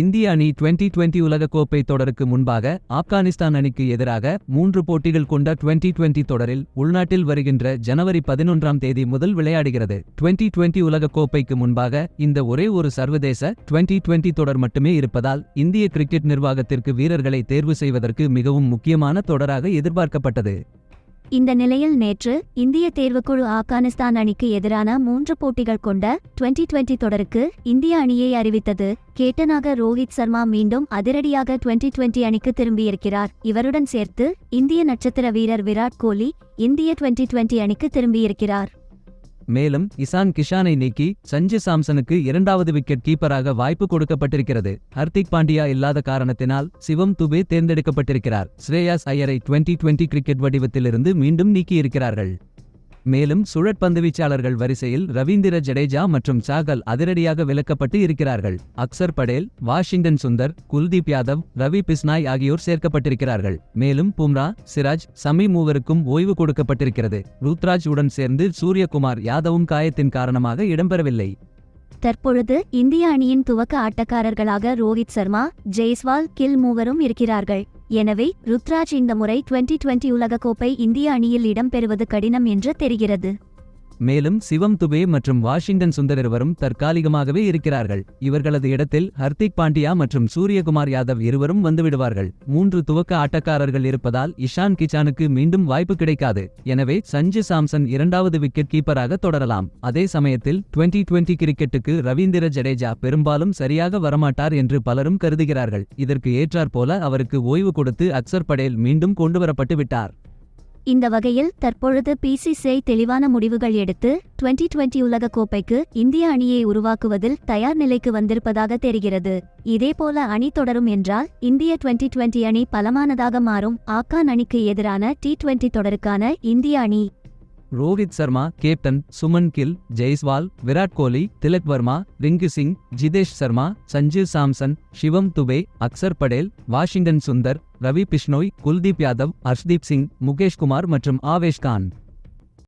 இந்திய அணி twenty twenty உலகக்கோப்பை தொடருக்கு முன்பாக ஆப்கானிஸ்தான் அணிக்கு எதிராக மூன்று போட்டிகள் கொண்ட டுவெண்டி டுவெண்டி தொடரில் உள்நாட்டில் வருகின்ற ஜனவரி பதினொன்றாம் தேதி முதல் விளையாடுகிறது. டுவெண்டி டுவெண்டி உலகக்கோப்பைக்கு முன்பாக இந்த ஒரே ஒரு சர்வதேச டுவெண்டி டுவெண்டி தொடர் மட்டுமே இருப்பதால் இந்திய கிரிக்கெட் நிர்வாகத்திற்கு வீரர்களை தேர்வு செய்வதற்கு மிகவும் முக்கியமான தொடராக எதிர்பார்க்கப்பட்டது. இந்த நிலையில் நேற்று இந்திய தேர்வுக்குழு ஆப்கானிஸ்தான் அணிக்கு எதிரான மூன்று போட்டிகள் கொண்ட டுவெண்டி டுவெண்டி தொடருக்கு இந்திய அணியை அறிவித்தது. கேட்டனாக ரோஹித் சர்மா மீண்டும் அதிரடியாக டுவெண்டி டுவெண்டி அணிக்கு திரும்பியிருக்கிறார். இவருடன் சேர்த்து இந்திய நட்சத்திர வீரர் விராட் கோலி இந்திய டுவெண்டி டுவெண்டி அணிக்கு திரும்பியிருக்கிறார். மேலும் இசான் கிஷானை நீக்கி சஞ்சு சாம்சனுக்கு இரண்டாவது விக்கெட் கீப்பராக வாய்ப்பு கொடுக்கப்பட்டிருக்கிறது. ஹர்திக் பாண்டியா இல்லாத காரணத்தினால் சிவம் துபே தேர்ந்தெடுக்கப்பட்டிருக்கிறார். ஸ்ரேயாஸ் ஐயரை டுவெண்டி டுவெண்டி கிரிக்கெட் வடிவத்திலிருந்து மீண்டும் நீக்கியிருக்கிறார்கள். மேலும் சுழற்பந்து வீச்சாளர்கள் வரிசையில் ரவீந்திர ஜடேஜா மற்றும் சாகல் அதிரடியாக விலக்கப்பட்டு இருக்கிறார்கள். அக்சர் படேல் வாஷிங்டன் சுந்தர் குல்தீப் யாதவ் ரவி பிஸ்னாய் ஆகியோர் சேர்க்கப்பட்டிருக்கிறார்கள். மேலும் பும்ரா சிராஜ் சமி மூவருக்கும் ஓய்வு கொடுக்கப்பட்டிருக்கிறது. ருத்ராஜ் உடன் சேர்ந்து சூரியகுமார் யாதவும் காயத்தின் காரணமாக இடம்பெறவில்லை. தற்பொழுது இந்திய அணியின் துவக்க ஆட்டக்காரர்களாக ரோஹித் சர்மா ஜெய்ஸ்வால் கில் மூவரும் இருக்கிறார்கள். எனவே ருத்ராஜ் இந்த முறை டுவெண்டி டுவெண்டி உலகக்கோப்பை இந்திய அணியில் இடம்பெறுவது கடினம் என்று தெரிகிறது. மேலும் சிவம் துபே மற்றும் வாஷிங்டன் சுந்தர் இருவரும் தற்காலிகமாகவே இருக்கிறார்கள். இவர்களது இடத்தில் ஹர்திக் பாண்டியா மற்றும் சூரியகுமார் யாதவ் இருவரும் வந்துவிடுவார்கள். மூன்று துவக்க ஆட்டக்காரர்கள் இருப்பதால் இஷான் கிச்சானுக்கு மீண்டும் வாய்ப்பு கிடைக்காது. எனவே சஞ்சு சாம்சன் இரண்டாவது விக்கெட் கீப்பராக தொடரலாம். அதே சமயத்தில் டுவெண்டி டுவெண்டி கிரிக்கெட்டுக்கு ரவீந்திர ஜடேஜா பெரும்பாலும் சரியாக வரமாட்டார் என்று பலரும் கருதுகிறார்கள். இதற்கு ஏற்றாற்போல அவருக்கு ஓய்வு கொடுத்து அக்சர் படேல் மீண்டும் கொண்டுவரப்பட்டு விட்டார். இந்த வகையில் தற்பொழுது பிசிசிஐ தெளிவான முடிவுகள் எடுத்து டுவெண்டி டுவெண்டி உலகக்கோப்பைக்கு இந்திய அணியை உருவாக்குவதில் தயார் நிலைக்கு வந்திருப்பதாக தெரிகிறது. இதேபோல அணி தொடரும் என்றால் இந்திய டுவெண்டி டுவெண்டி அணி பலமானதாக மாறும். ஆக்கான் அணிக்கு எதிரான டி டுவெண்டி தொடருக்கான இந்திய அணி ரோஹித் சர்மா கேப்டன் சுமன் கில் ஜெய்ஸ்வால் விராட் கோலி திலக் வர்மா ரிங்கு சிங் ஜிதேஷ் சர்மா சஞ்சீவ் சாம்சன் சிவம் துபே அக்சர் படேல் வாஷிங்டன் சுந்தர் ரவி பிஷ்னோய் குல்தீப் யாதவ் ஹர்ஷ்தீப் சிங் முகேஷ் குமார் மற்றும் ஆவேஷ் கான்.